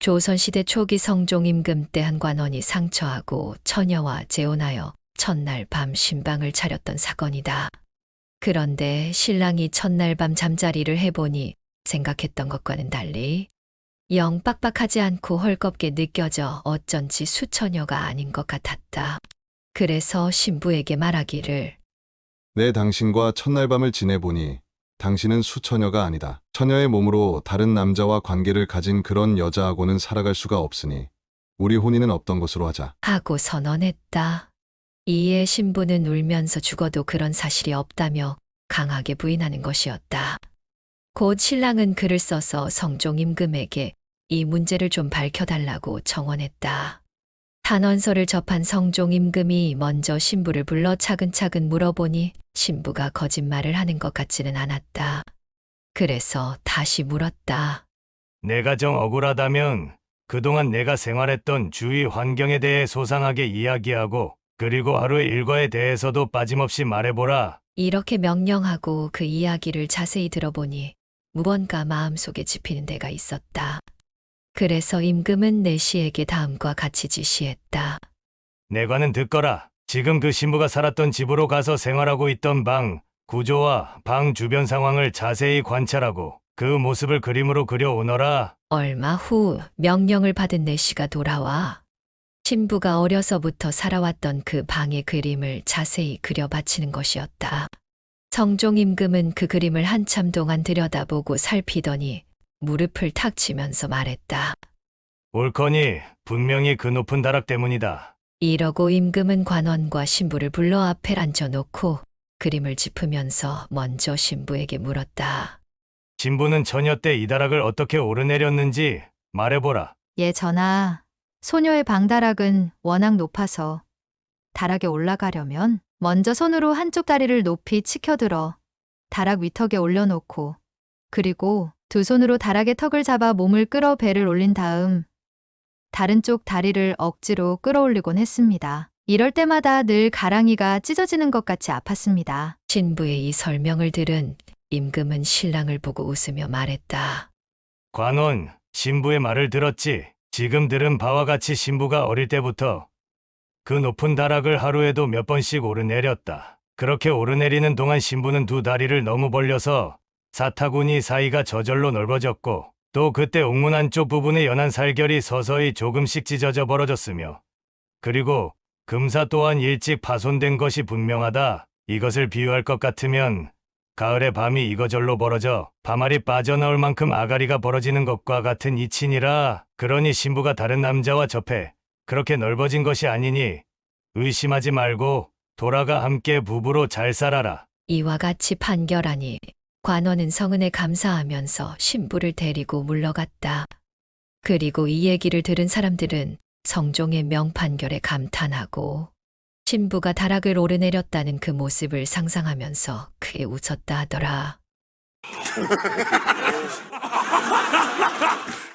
조선시대 초기 성종 임금 때 한 관원이 상처하고 처녀와 재혼하여 첫날 밤 신방을 차렸던 사건이다. 그런데 신랑이 첫날 밤 잠자리를 해보니 생각했던 것과는 달리 영 빡빡하지 않고 헐겁게 느껴져 어쩐지 수처녀가 아닌 것 같았다. 그래서 신부에게 말하기를 내 당신과 첫날 밤을 지내보니 당신은 수처녀가 아니다. 처녀의 몸으로 다른 남자와 관계를 가진 그런 여자하고는 살아갈 수가 없으니 우리 혼인은 없던 것으로 하자. 하고 선언했다. 이에 신부는 울면서 죽어도 그런 사실이 없다며 강하게 부인하는 것이었다. 곧 신랑은 글을 써서 성종 임금에게 이 문제를 좀 밝혀달라고 청원했다. 탄원서를 접한 성종 임금이 먼저 신부를 불러 차근차근 물어보니 신부가 거짓말을 하는 것 같지는 않았다. 그래서 다시 물었다. 내가 정 억울하다면 그동안 내가 생활했던 주위 환경에 대해 소상하게 이야기하고 그리고 하루의 일과에 대해서도 빠짐없이 말해보라. 이렇게 명령하고 그 이야기를 자세히 들어보니 무언가 마음속에 짚히는 데가 있었다. 그래서 임금은 내시에게 다음과 같이 지시했다. 내관은 듣거라. 지금 그 신부가 살았던 집으로 가서 생활하고 있던 방, 구조와 방 주변 상황을 자세히 관찰하고 그 모습을 그림으로 그려 오너라. 얼마 후 명령을 받은 내시가 돌아와 신부가 어려서부터 살아왔던 그 방의 그림을 자세히 그려 바치는 것이었다. 성종 임금은 그 그림을 한참 동안 들여다보고 살피더니 무릎을 탁 치면서 말했다. 옳거니 분명히 그 높은 다락 때문이다. 이러고 임금은 관원과 신부를 불러 앞에 앉혀놓고 그림을 짚으면서 먼저 신부에게 물었다. 신부는 처녀 때이 다락을 어떻게 오르내렸는지 말해보라. 예, 전하. 소녀의 방다락은 워낙 높아서 다락에 올라가려면 먼저 손으로 한쪽 다리를 높이 치켜들어 다락 위턱에 올려놓고 그리고 두 손으로 다락의 턱을 잡아 몸을 끌어 배를 올린 다음 다른 쪽 다리를 억지로 끌어올리곤 했습니다. 이럴 때마다 늘 가랑이가 찢어지는 것 같이 아팠습니다. 신부의 이 설명을 들은 임금은 신랑을 보고 웃으며 말했다. 관원, 신부의 말을 들었지. 지금 들은 바와 같이 신부가 어릴 때부터 그 높은 다락을 하루에도 몇 번씩 오르내렸다. 그렇게 오르내리는 동안 신부는 두 다리를 너무 벌려서 사타구니 사이가 저절로 넓어졌고 또 그때 옥문 안쪽 부분의 연한 살결이 서서히 조금씩 찢어져 벌어졌으며 그리고 금사 또한 일찍 파손된 것이 분명하다. 이것을 비유할 것 같으면 가을에 밤이 이거절로 벌어져 밤알이 빠져나올 만큼 아가리가 벌어지는 것과 같은 이치니라. 그러니 신부가 다른 남자와 접해 그렇게 넓어진 것이 아니니 의심하지 말고 돌아가 함께 부부로 잘 살아라. 이와 같이 판결하니 관원은 성은에 감사하면서 신부를 데리고 물러갔다. 그리고 이 얘기를 들은 사람들은 성종의 명판결에 감탄하고 신부가 다락을 오르내렸다는 그 모습을 상상하면서 크게 웃었다 하더라.